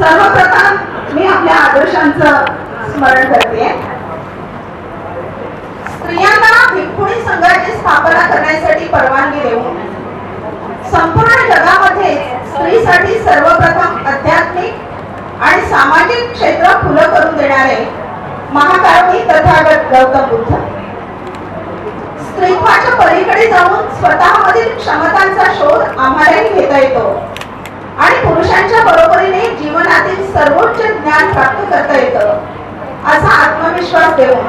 सर्वप्रथम मी आपल्या आदर्शांचं स्मरण करते. स्त्रियांना भिक्खुणी संघाची स्थापना करण्यासाठी परवानगी देऊन संपूर्ण जगामध्ये स्त्रीसाठी सर्वप्रथम आध्यात्मिक आणि सामाजिक क्षेत्र खुलं करून देणारे महाकारुणी तथागत गौतम बुद्ध. स्त्रीत्वाच्या पलीकडे जाऊन स्वतःमधील क्षमतांचा शोध आम्हालाही घेता येतो. आणि पुरुषांच्या बरोबरीने जीवनातील सर्वोच्च ज्ञान प्राप्त करता येतं असा आत्मविश्वास देऊन.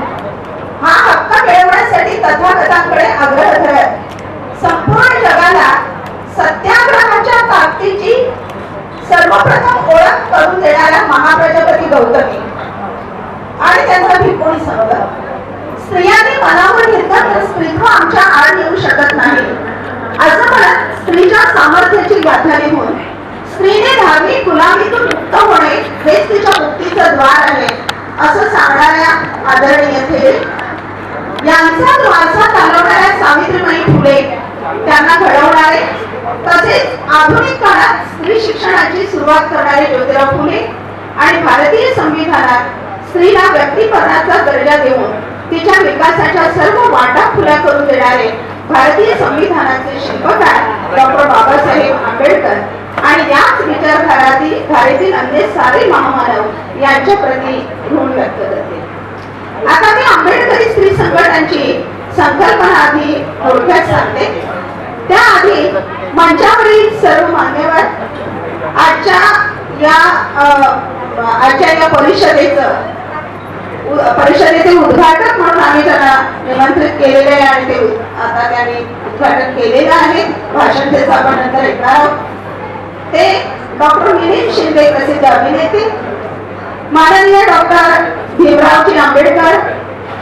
हा हक्क मिळवण्यासाठी तथागतांकडे आग्रह धरत संपूर्ण जगाला सत्याग्रहाच्या ताकदीची सर्वप्रथम ओळख करून देणाऱ्या महाप्रजापती गौतमी. आणि त्यांचा भिक्खुणी संघ. स्त्रियांनी मनावर घेतलं तर स्त्रीत्व आमच्या आड येऊ शकत नाही. असं म्हणत स्त्रीच्या सामर्थ्याची गाथा लिहून स्त्रीने धार्मिक गुलामीतून मुक्त होणे हेच तिच्या मुक्तीचं द्वार आहे असं सांगणाऱ्या आदरणीय थे. यांचा द्वारसा चालवणाऱ्या सावित्रीबाई फुले त्यांना घडवणारे तसेच आधुनिक काळात स्त्री शिक्षणाची सुरुवात करणारे ज्योतिराव फुले आणि भारतीय संविधानात स्त्रीला व्यक्तिपदाचा दर्जा देऊन तिच्या विकासाच्या सर्व वाटा खुल्या करून देणारे भारतीय संविधानाचे शिल्पकार डॉक्टर बाबासाहेब आंबेडकर. आणि याच विचारधारातील धारेतील अन्य सारे महामानव यांच्या प्रती ऋण व्यक्त करते. आता मी आंबेडकरी स्त्री संघटनांची संकल्पना आधी थोडक्यात सांगते. त्याआधी मंचावरील सर्व मान्यवर आजच्या या आजच्या या परिषदेचं परिषदेचे उद्घाटक म्हणून आम्ही त्यांना निमंत्रित केलेले आहे आणि ते आता त्यांनी उद्घाटन केलेलं आहे. भाषण त्याचं आपण नंतर ऐकणार आहोत. ते डॉक्टर मिलिंद शिंदे प्रसिद्ध अभिनेते माननीय डॉक्टर भीमरावजी आंबेडकर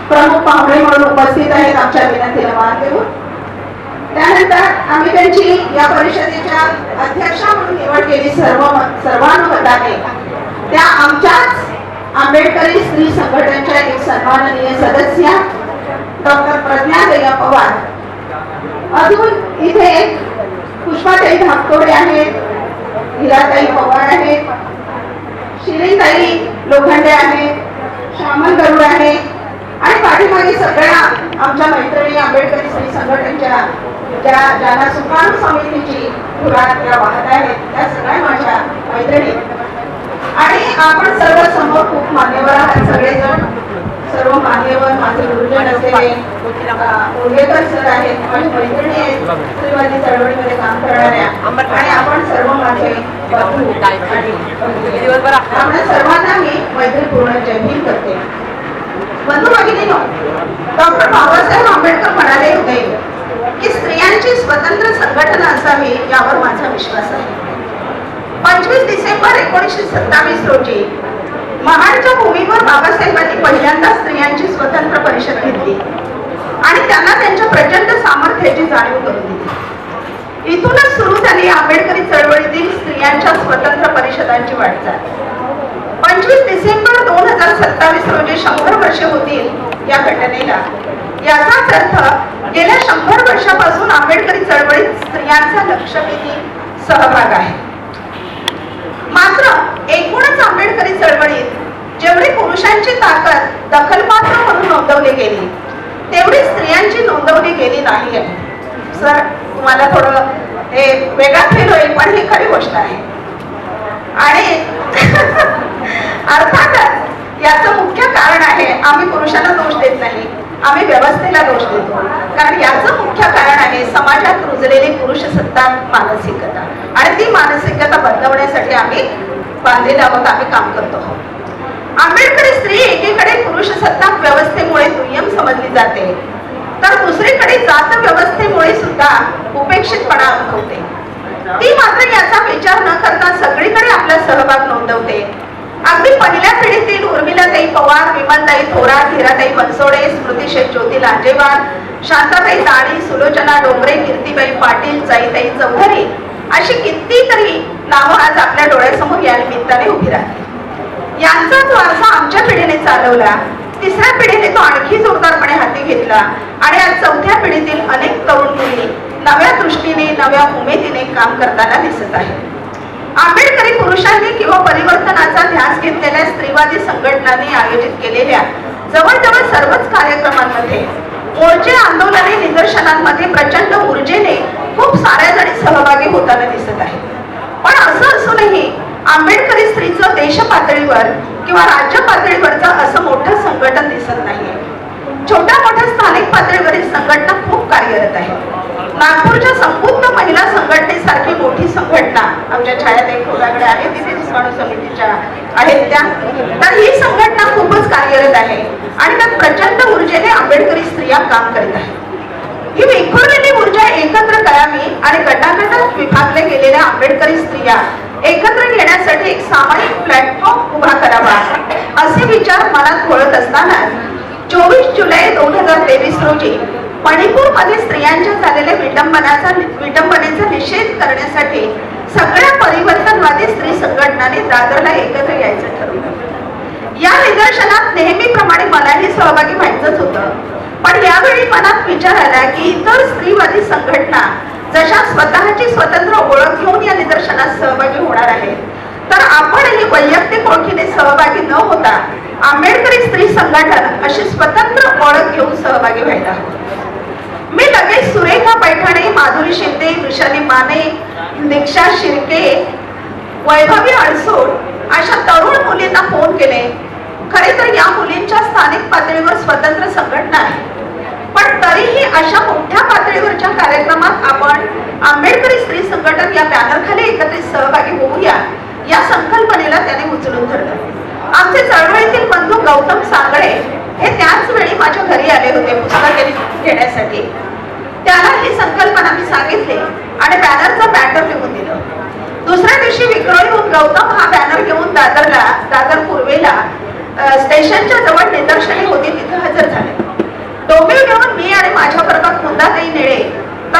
प्रमुख पाहुणे म्हणून उपस्थित आहेत आमच्या विनंतीला मान देऊन. त्यानंतर आम्ही त्यांची या परिषदेच्या अध्यक्षा म्हणून निवड केली सर्व सर्वानुमताने. त्या आमच्याच आंबेडकरी स्त्री संघटनेच्या एक सन्माननीय सदस्य डॉक्टर प्रज्ञादया पवार. अजून इथे पुष्पाताई धाकतोडे आहेत. हिराताई पवार आहेत शिरीताई लोखंडे आहेत श्यामल गरुड आहे. आणि पाठीमागे सगळ्या आमच्या मैत्रिणी आंबेडकरी स्त्री संघटनेच्या ज्या ज्यांना सुकाम समितीची पुराण त्या वाहत आहेत त्या सगळ्या माझ्या मैत्रिणी. आणि आपण सर्व समोर खूप मान्यवर आहात सगळेजण. सर्व मान्यवर माझे गुरुजन असलेले अं, उर्गेकर सर आहेत माझी मैत्रिणी आहेत स्त्रीवादी चळवळीमध्ये काम करणाऱ्या. आणि आपण सर्व माझे बंधू आणि दिवसभर आपल्या सर्वांना मी मैत्रीपूर्ण जय भीम करते. बंधू भगिनीनो डॉक्टर बाबासाहेब आंबेडकर म्हणाले होते की स्त्रियांची स्वतंत्र संघटना असावी यावर माझा विश्वास आहे. पंचवीस डिसेंबर एकोणीसशे सत्तावीस रोजी महाडच्या भूमीवर बाबासाहेबांनी पहिल्यांदा स्त्रियांची स्वतंत्र परिषद घेतली. आणि त्यांना त्यांच्या प्रचंड सामर्थ्याची जाणीव करून दिली. इथूनच सुरू झाली आंबेडकरी चळवळीतील स्त्रियांच्या स्वतंत्र परिषदांची वाटचाल. पंचवीस डिसेंबर दोन हजार सत्तावीस रोजी शंभर वर्ष होतील या घटनेला. याचाच अर्थ गेल्या शंभर वर्षापासून आंबेडकरी चळवळीत स्त्रियांचा लक्षवेधी सहभाग आहे. मात्र एकूणच आंबेडकरी चळवळीत जेवढी पुरुषांची ताकद दखलपात्र म्हणून नोंदवली गेली तेवढी स्त्रियांची नोंदवली गेली नाही आहे सर तुम्हाला थोडं हे वेगळा फील होईल पण ही खरी गोष्ट आहे. आणि अर्थातच याचं मुख्य कारण आहे आम्ही पुरुषांना दोष देत नाही आम्ही व्यवस्थेला दोष देतो. कारण याचं मुख्य कारण आहे समाजात रुजलेली पुरुष सत्ता मानसिकता. आणि ती मानसिकता बदलवण्यासाठी आम्ही बांधलेले आहोत आम्ही काम करतो आहोत. आंबेडकरी स्त्री एकीकडे पुरुष सत्ताक व्यवस्थेमुळे दुय्यम समजली जाते. तर दुसरीकडे जात व्यवस्थेमुळे सुद्धा उपेक्षितपणा अनुभवते. ती मात्र याचा विचार न करता सगळीकडे आपला सहभाग नोंदवते. अगदी पहिल्या पिढीतील उर्मिलाताई पवार विमलताई थोरात हिराताई बनसोडे स्मृती शेख ज्योती लांजेवार शांताताई दाणी सुलोचना डोंगरे कीर्तीबाई पाटील जाईताई चौधरी अशी कितीतरी नावं आज आपल्या डोळ्यासमोर या निमित्ताने उभी राहतील. यांचाच वारसा आमच्या पिढीने चालवला. तिसऱ्या पिढीने तो आणखी जोरदारपणे हाती घेतला. आणि आज चौथ्या पिढीतील अनेक तरुण मुली नव्या दृष्टीने नव्या उमेदीने काम करताना दिसत आहे आंबेडकरी पुरुषांनी किंवा परिवर्तनाचा ध्यास घेतलेल्या स्त्रीवादी संघटनांनी आयोजित केलेल्या जवळजवळ सर्वच कार्यक्रमांमध्ये मोर्चे आंदोलने निदर्शनांमध्ये प्रचंड ऊर्जेने खूप साऱ्या जणी सहभागी होताना दिसत आहे पण असं असूनही आंबेडकरी स्त्रीचं देश पातळीवर किंवा राज्य पातळीवरचं असं मोठं संघटन दिसत नाहीये. छोट्या मोठ्या स्थानिक पातळीवरील संघटना खूप कार्यरत आहे नागपूरच्या संपूर्ण महिला संघटनेसारखी मोठी संघटना आमच्या छायाताई खोलाकडे आहे तिथे विस्वाणू समितीच्या आहेत त्या. तर ही संघटना खूपच कार्यरत आहे आणि त्यात प्रचंड ऊर्जेने आंबेडकरी स्त्रिया काम करीत आहेत. ही विखुरलेली ऊर्जा एकत्र करावी आणि गटागटात विभागले गेलेल्या आंबेडकरी स्त्रिया एकत्र येण्यासाठी एक सामायिक प्लॅटफॉर्म उभा करावा असे विचार मनात घोळत असताना चोवीस जुलै दोन हजार तेवीस रोजी मणिपूरमध्ये स्त्रियांच्या झालेल्या विडंबनाचा विडंबनेचा निषेध करण्यासाठी सगळ्या परिवर्तनवादी स्त्री संघटनाने दादरला एकत्र यायचं ठरवलं. या निदर्शनात नेहमीप्रमाणे मलाही सहभागी व्हायचंच होतं. पण यावेळी मनात विचार आला की इतर स्त्रीवादी संघटना जशा स्वतःची स्वतंत्र ओळख घेऊन या निदर्शनात सहभागी होणार आहे तर आपणही वैयक्तिक ओळखीने सहभागी न होता आंबेडकरी स्त्री संघटन अशी स्वतंत्र ओळख घेऊन सहभागी व्हायला मी लगेच सुरेखा पैठणे माधुरी शिंदे विशाली माने दीक्षा शिर्के वैभवी अडसूळ अशा तरुण मुलींना फोन केले. खरे तर या मुलींच्या स्थानिक पातळीवर स्वतंत्र संघटना आहे. पण तरीही अशा मोठ्या कार्यक्रमात आपण आंबेडकरी स्त्री संघटन या बॅनर खाली एकत्रित सहभागी होऊया. या संकल्पनेला त्याने उचलून धरलं. आमचे चळवळीतील बंधू गौतम सांगळे हे त्याच वेळी माझ्या घरी आले होते पुस्तक घेण्यासाठी. त्याला ही संकल्पना मी सांगितली आणि बॅनरचं बॅनर लिहून दिलं. दुसऱ्या दिवशी विक्रोळीहून गौतम हा बॅनर घेऊन दादरला दादर पूर्वेला स्टेशनच्या जवळ निदर्शने होती तिथे हजर झाले. डोंबिव घेऊन मी आणि माझ्या बरोबर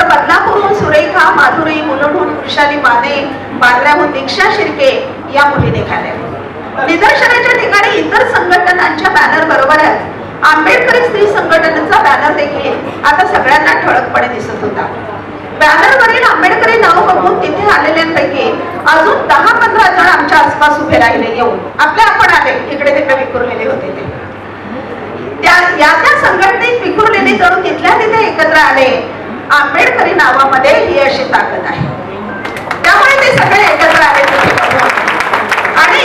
तर बदलापूरहून सुरेखा माधुरी मुलुंडहून वृषाली माने बांद्र्याहून दीक्षा शिर्के या मुली निघाल्या निदर्शनाच्या ठिकाणी इतर संघटनांच्या बॅनर बरोबरच आंबेडकरी स्त्री संघटनेचा बॅनर देखील आता सगळ्यांना ठळकपणे दिसत होता. बॅनरवरील आंबेडकरी नाव बघून तिथे आलेल्यांपैकी अजून दहा पंधरा जण आमच्या आसपास उभे राहिले येऊन. आपले आपण आले. इकडे तिकडे विखुरलेले होते ते. त्या या त्या संघटनेत विखुरलेले जणू तिथल्या तिथे एकत्र आले. आंबेडकरी नावामध्ये ही अशी ताकद आहे. त्यामुळे ते सगळे एकत्र आले आणि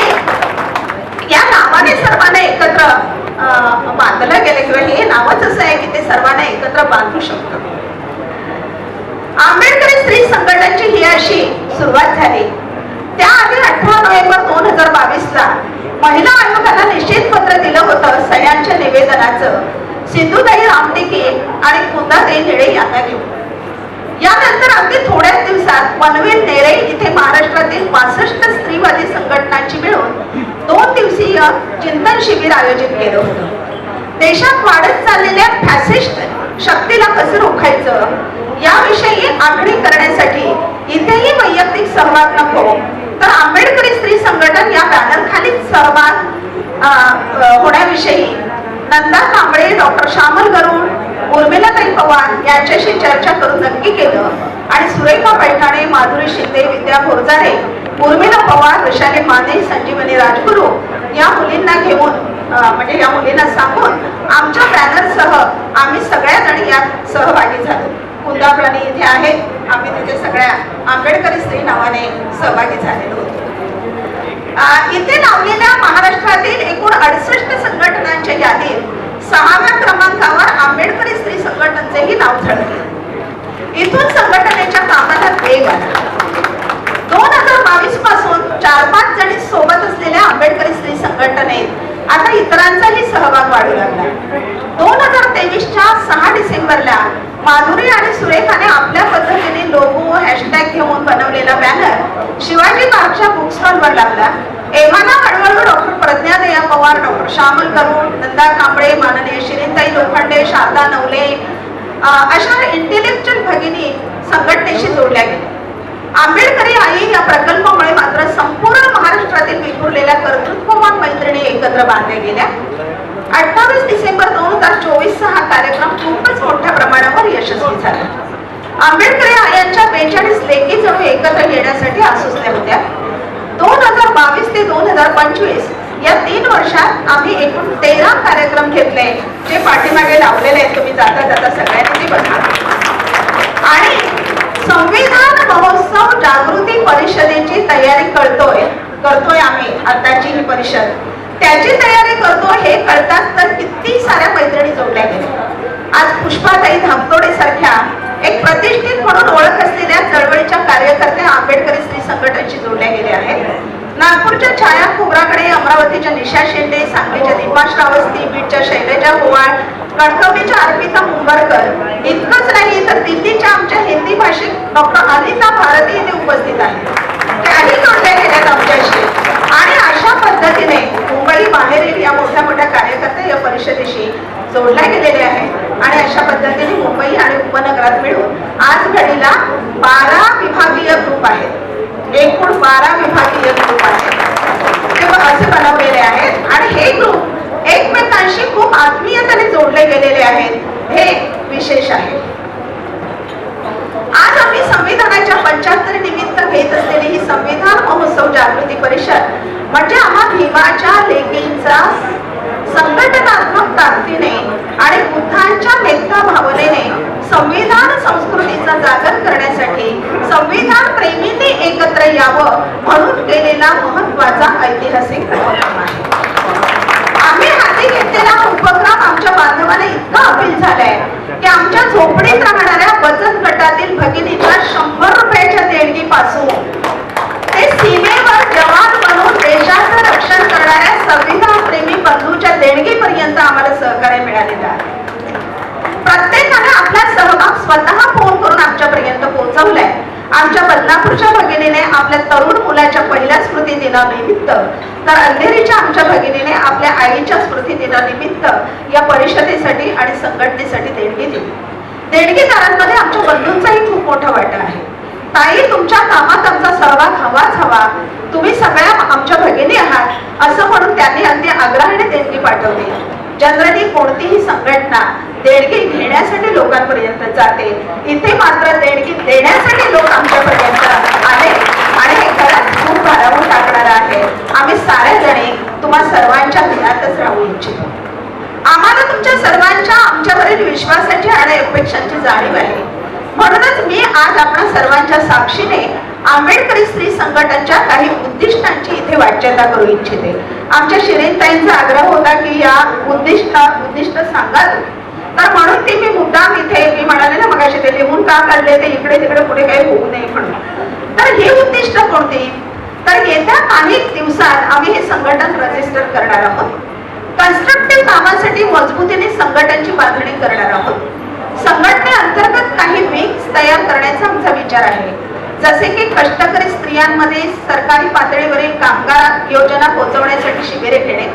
या नावाने सर्वांना एकत्र अं, बांधलं गेलं किंवा हे नावच असं आहे की ते सर्वांना एकत्र बांधू शकतं. आंबेडकरी स्त्री संघटनेची ही अशी सुरुवात झाली. त्याआधी अठरा नोव्हेंबर दोन हजार बावीस ला महिला आयोगाला निश्चित पत्र दिलं होतं सह्यांच्या निवेदनाचं. सिंधुताई रामटेके आणि कुंदाताई निळे यांना घेऊन. यानंतर अगदी थोड्याच दिवसात पनवेल नेरे इथे महाराष्ट्रातील पासष्ट स्त्रीवादी संघटनांची मिळून दोन दिवसीय चिंतन शिबिर आयोजित केलं होतं. देशात वाढत चाललेल्या फॅसिस्ट शक्तीला कसं रोखायचं? याविषयी आखणी करण्यासाठी इथेही वैयक्तिक सहभाग नको. तर आंबेडकरी स्त्री संघटन या बॅनर खाली सहभाग होण्याविषयी नंदा कांबळे डॉक्टर श्यामल गरुड उर्मिलाताई पवार यांच्याशी चर्चा करून नक्की केलं. आणि सुरेखा पैठाणे माधुरी शिंदे विद्या बोरजारे उर्मिला पवार वैशाली माने संजीवनी राजगुरू या मुलींना घेऊन म्हणजे या मुलींना सांगून आमच्या बॅनरसह आम्ही सगळ्या जणी यात सहभागी झालो. कुंदाप्राणी इथे आहेत. आम्ही तिथे सगळ्या आंबेडकरी स्त्री नावाने सहभागी झालेलो होतो. इथे लावलेल्या महाराष्ट्रातील एकूण अडसष्ट संघटनांच्या यादीत सहाव्या क्रमांकावर आंबेडकरी स्त्री संघटनेचेही नाव ठरले. इथून संघटनेच्या कामाला वेग आला. दोन हजार बावीसपासून चार पाच जणी सोबत असलेल्या आंबेडकरी स्त्री संघटनेत आता इतरांचाही सहभाग वाढू लागला. दोन हजार तेवीसच्या सहा डिसेंबरला माधुरी आणि सुरेखाने आपल्या पद्धतीने लोगो हॅशटॅग घेऊन बनवलेला बॅनर शिवाजी पार्कच्या बुक स्टॉलवर लागला. एव्हाना हळूहळू डॉक्टर प्रज्ञादया पवार डॉक्टर श्यामल करून नंदा कांबळे माननीय शिरीताई लोखंडे शारदा नवले अशा इंटेलेक्च्युअल भगिनी संघटनेशी जोडल्या गेल्या. आंबेडकरी आई या प्रकल्पामुळे मात्र संपूर्ण महाराष्ट्रातील विखुरलेल्या कर्तृत्ववान मैत्रिणी एकत्र बांधल्या गेल्या. अठ्ठावीस डिसेंबर दोन हजार चोवीसचा हा कार्यक्रम खूपच मोठ्या प्रमाणावर यशस्वी झाला. आंबेडकरी आयांच्या बेचाळीस लेखी जणू एकत्र येण्यासाठी आसुसल्या होत्या. बावीस ते दोन हजार पंचवीस. या तीन वर्षात आम्ही एकूण तेरा कार्यक्रम घेतले जे पाठीमागे लावलेले आहेत. तुम्ही जाता जाता सगळ्यांनी बघा. आणि संविधान महोत्सव जागृती परिषदेची तयारी करतोय करतोय आम्ही आताची ही परिषद. त्याची तयारी करतो हे कळतात तर किती साऱ्या मैत्रिणी जोडल्या गेल्या. आज पुष्पाताई धामतोडे सारख्या एक प्रतिष्ठित म्हणून ओळख असलेल्या चळवळीच्या कार्यकर्त्या आंबेडकरी स्त्री संघटनेशी जोडल्या गेल्या आहेत नागपूरच्या छाया खोबराकडे अमरावतीच्या निशा शेंडे सांगलीच्या दीपा श्रावस्ती बीडच्या शैलजा गोवाळ कणकवलीच्या अर्पिता मुंबरकर. इतकंच नाही तर दिल्लीच्या आमच्या हिंदी भाषिक डॉक्टर अनिता भारती इथे उपस्थित आहेत. त्याही जोडल्या गेल्यात आमच्याशी. आणि अशा पद्धतीने मुंबई बाहेरील या मोठ्या मोठ्या कार्यकर्ते या परिषदेशी जोडल्या गेलेले आहेत. आणि अशा पद्धतीने मुंबई आणि उपनगरात मिळून आज घडीला बारा विभागीय ग्रुप आहेत. एकूण बारा विभागीय ग्रुप आहेत ते ब- असे बनवलेले आहेत आणि हे ग्रुप एकमेकांशी खूप आत्मीयतेने जोडले गेलेले आहेत हे विशेष आहे आज आम्ही संविधानाच्या पंच्याहत्तर निमित्त घेत असलेली ही संविधान महोत्सव जागृती परिषद म्हणजे आम्हा भीमाच्या लेखींचा संघटनात्मक ताकदीने आणि बुद्धांच्या मेत्ता भावनेने संविधान संस्कृतीचा जागर करण्यासाठी संविधान प्रेमींनी एकत्र यावं म्हणून केलेला महत्त्वाचा ऐतिहासिक उपक्रम आहे आम्ही हाती घेतलेला उपक्रम आमच्या बांधवाने इतका अपील झालाय की आमच्या झोपडीत राहणाऱ्या बचत गटातील भगिनीच्या शंभर रुपयाच्या देणगीपासून ते सीमेवर जवान बनून देशाचं रक्षण करणाऱ्या संविधान प्रेमी बंधूच्या देणगीपर्यंत आम्हाला सहकार्य मिळालेलं आहे. प्रत्येकाने आपला सहभाग स्वतः फोन करून आमच्यापर्यंत पोहोचवलाय. आमच्या बदनापूरच्या भगिनीने आपल्या तरुण मुलाच्या पहिल्या स्मृती दिनानिमित्त तर अंधेरीच्या आमच्या भगिनीने आपल्या आईच्या स्मृती दिनानिमित्त या परिषदेसाठी आणि संघटनेसाठी देणगी दिली. देणगीदारांमध्ये आमच्या बंधूंचाही खूप मोठा वाटा आहे. ताई तुमच्या कामात आमचा सहभाग हवाच हवा. तुम्ही सगळ्या आमच्या भगिनी आहात असं म्हणून त्यांनी अगदी आग्रहाने देणगी पाठवली. जनरली कोणतीही संघटना देणगी घेण्यासाठी लोकांपर्यंत जाते. इथे मात्र देणगी देण्यासाठी लोक आमच्यापर्यंत आले आणि हे खरंच खूप भारावून टाकणार आहे. आम्ही सारे जणी तुम्हा सर्वांच्या घरातच राहू इच्छितो. आम्हाला तुमच्या सर्वांच्या आमच्यावरील विश्वासाची आणि अपेक्षांची जाणीव आहे. म्हणूनच मी आज आपणा सर्वांच्या साक्षीने आंबेडकरी स्त्री संघटनच्या काही उद्दिष्टांची इथे वाच्यता करू इच्छिते. आमच्या शिरीनताईंचा आग्रह होता की या उद्दिष्ट उद्दिष्ट सांगाल तर म्हणून ती मी मुद्दाम इथे मी म्हणाले ना मगाशी ते लिहून का काढले ते इकडे तिकडे पुढे काही होऊ नये म्हणून. तर ही उद्दिष्ट कोणती? तर येत्या काही दिवसात आम्ही हे संघटन रजिस्टर करणार आहोत. कन्स्ट्रक्टिव्ह कामासाठी मजबूतीने संघटनची बांधणी करणार आहोत. संघटने अंतर्गत काही विंग्स तयार करण्याचा आमचा विचार आहे. जसे की कष्टकरी स्त्रियांमध्ये सरकारी पातळीवरील कामगार योजना पोहोचवण्यासाठी शिबिरे घेणे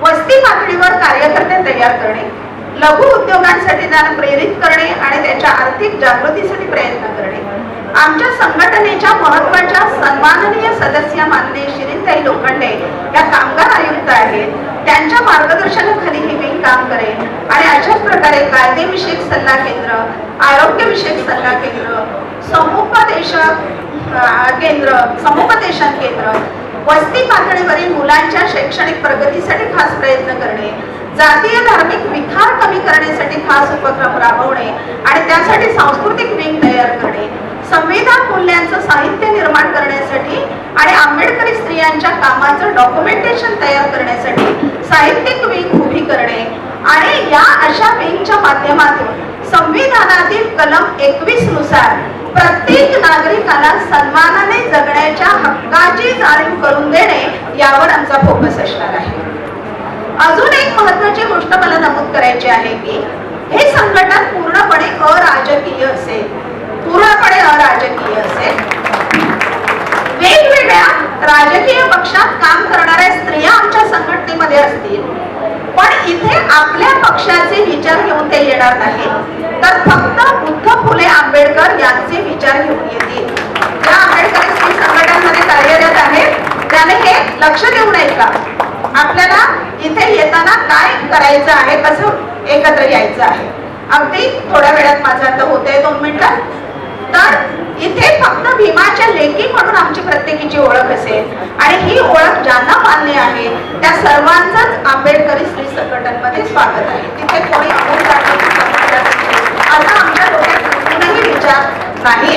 वस्ती पातळीवर कार्यकर्ते तयार करणे लघु उद्योगांसाठी त्यांना प्रेरित करणे आणि त्यांच्या आर्थिक जागृतीसाठी प्रयत्न करणे. आमच्या संघटनेच्या महत्त्वाच्या सन्माननीय सदस्य माननीय शिरीनताई लोखंडे या कामगार आयुक्त आहेत. त्यांच्या मार्गदर्शनाखाली ही विंग काम करेल आणि अशाच प्रकारे कायदेविषयक सल्ला केंद्र आरोग्यविषयक सल्ला केंद्र समुपदेशक केंद्र समुपदेशन केंद्र वस्ती पातळीवरील मुलांच्या शैक्षणिक प्रगतीसाठी खास प्रयत्न करणे जातीय धार्मिक विखार कमी करण्यासाठी खास उपक्रम राबवणे आणि त्यासाठी सांस्कृतिक विंग तयार करणे. संविधान मूल्यांचं साहित्य निर्माण करण्यासाठी आणि आंबेडकरी स्त्रियांच्या कामाचं डॉक्युमेंटेशन तयार करण्यासाठी साहित्यिक विंग उभी करणे आणि या अशा विंगच्या माध्यमातून संविधानातील कलम एकवीसनुसार प्रत्येक नागरिकाला सन्मानाने जगण्याच्या हक्काची जाणीव करून देणे यावर आमचा फोकस असणार आहे. अजून एक महत्वाची गोष्ट मला नमूद करायची आहे की हे संघटन पूर्णपणे अराजकीय असेल. पूर्णपणे अराजकीय असेल वेगवेगळ्या राजकीय पक्षात काम करणाऱ्या स्त्रिया आमच्या संघटनेमध्ये असतील. पण इथे आपल्या पक्षाचे विचार घेऊन ते येणार नाही तर फक्त बुद्ध फुले आंबेडकर यांचे विचार घेऊन येतील. ज्या आंबेडकर स्त्री संघटनांमध्ये कार्यरत आहेत त्याने हे लक्ष देऊन का आपल्याला इथे येताना काय करायचं आहे कसं एकत्र यायचं आहे. अगदी थोड्या वेळात माझं आता होतंय दोन मिनिटं. तर इथे फक्त भीमाच्या लेखी म्हणून आमची प्रत्येकीची ओळख असेल. आणि ही ओळख ज्यांना मान्य आहे त्या सर्वांचाच आंबेडकरी स्त्री संघटनमध्ये स्वागत आहे. तिथे कोणी असा आमच्या डोक्यात विचार नाही.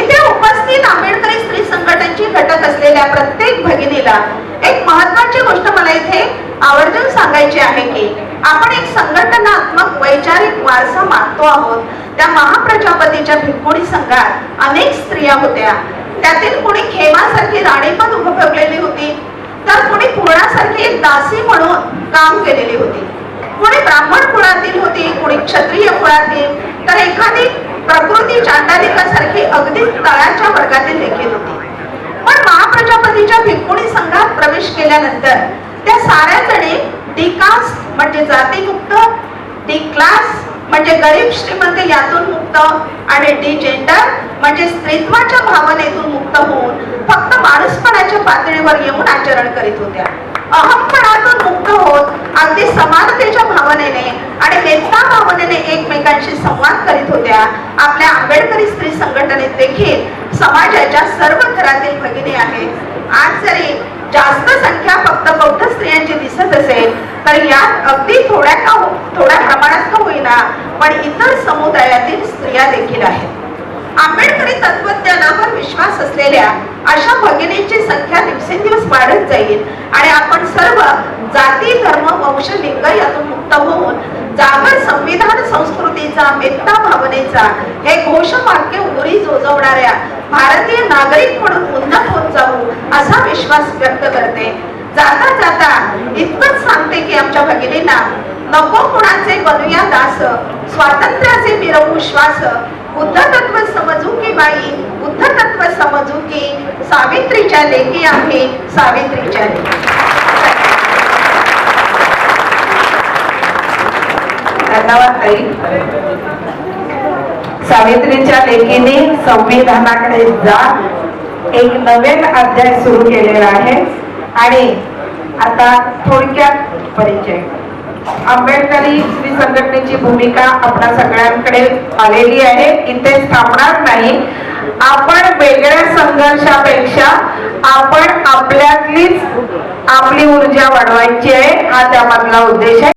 इथे उपस्थित आंबेडकरी स्त्री संघटनची घटक असलेल्या प्रत्येक भगिनीला एक महत्वाची गोष्ट मला इथे आवर्जून सांगायची आहे की आपण एक संघटनात्मक वैचारिक वारसा मागतो आहोत. त्या महाप्रजापतीच्या भिक्कुडी संघात अनेक स्त्रिया होत्या. त्यातील कोणी खेमासारखी राणीपद उपभोगलेली होती. तर कोणी पूर्णासारखी एक दासी म्हणून काम केलेली होती. कोणी ब्राह्मण कुळातील होती कोणी क्षत्रिय कुळातील. तर एखादी प्रकृती चांडालिकासारखी अगदी तळाच्या वर्गातील देखील होती. पण महाप्रजापतीच्या भिकुणी संघात प्रवेश केल्यानंतर त्या साऱ्या जणी डी कास्ट म्हणजे जातीमुक्त डी क्लास म्हणजे गरीब श्रीमंत यातून मुक्त आणि डी जेंडर म्हणजे स्त्रीत्वाच्या भावनेतून मुक्त होऊन फक्त माणूसपणाच्या पातळीवर येऊन आचरण करीत होत्या. अहमपणातून मुक्त होत अगदी समानतेच्या भावनेने आणि मेत्ता भावनेने एकमेकांशी संवाद करीत होत्या. आपल्या आंबेडकरी स्त्री संघटनेत देखील समाजाच्या सर्व घरातील भगिनी आहेत. आज जरी जास्त संख्या फक्त बौद्ध स्त्रियांची दिसत असेल तर यात अगदी थोड्या का हो- थोड्या प्रमाणात का होईना पण इतर समुदायातील स्त्रिया देखील आहेत. आंबेडकरी तत्वज्ञानावर विश्वास असलेल्या अशा भगिनींची संख्या दिवसेंदिवस वाढत जाईल आणि आपण सर्व जाती धर्म वंश लिंग यातून मुक्त होऊन जागर संविधान संस्कृतीचा मेत्ता भावनेचा हे घोषवाक्य उरी जोजवणाऱ्या भारतीय नागरिक म्हणून उन्नत होत जाऊ असा विश्वास व्यक्त करते. जाता जाता इतकंच सांगते की आमच्या भगिनींना नको कुणाचे बनूया दास स्वातंत्र्याचे मिरवू श्वास बुद्ध तत्व समजू की बाई बुद्ध तत्व समजू की सावित्रीच्या लेखी आहे सावित्रीच्या लेखी धन्यवाद ताई सावित्रीच्या लेखीने संविधानाकडे जा एक नवीन अध्याय सुरू केलेला आहे. आणि आता थोडक्यात परिचय. आंबेडकरी स्त्री संघटनेची भूमिका आपल्या सगळ्यांकडे आलेली आहे. इथे थांबणार नाही. आपण वेगळ्या संघर्षापेक्षा आपण आपल्यातलीच आपली ऊर्जा वाढवायची आहे. हा त्यामधला उद्देश आहे.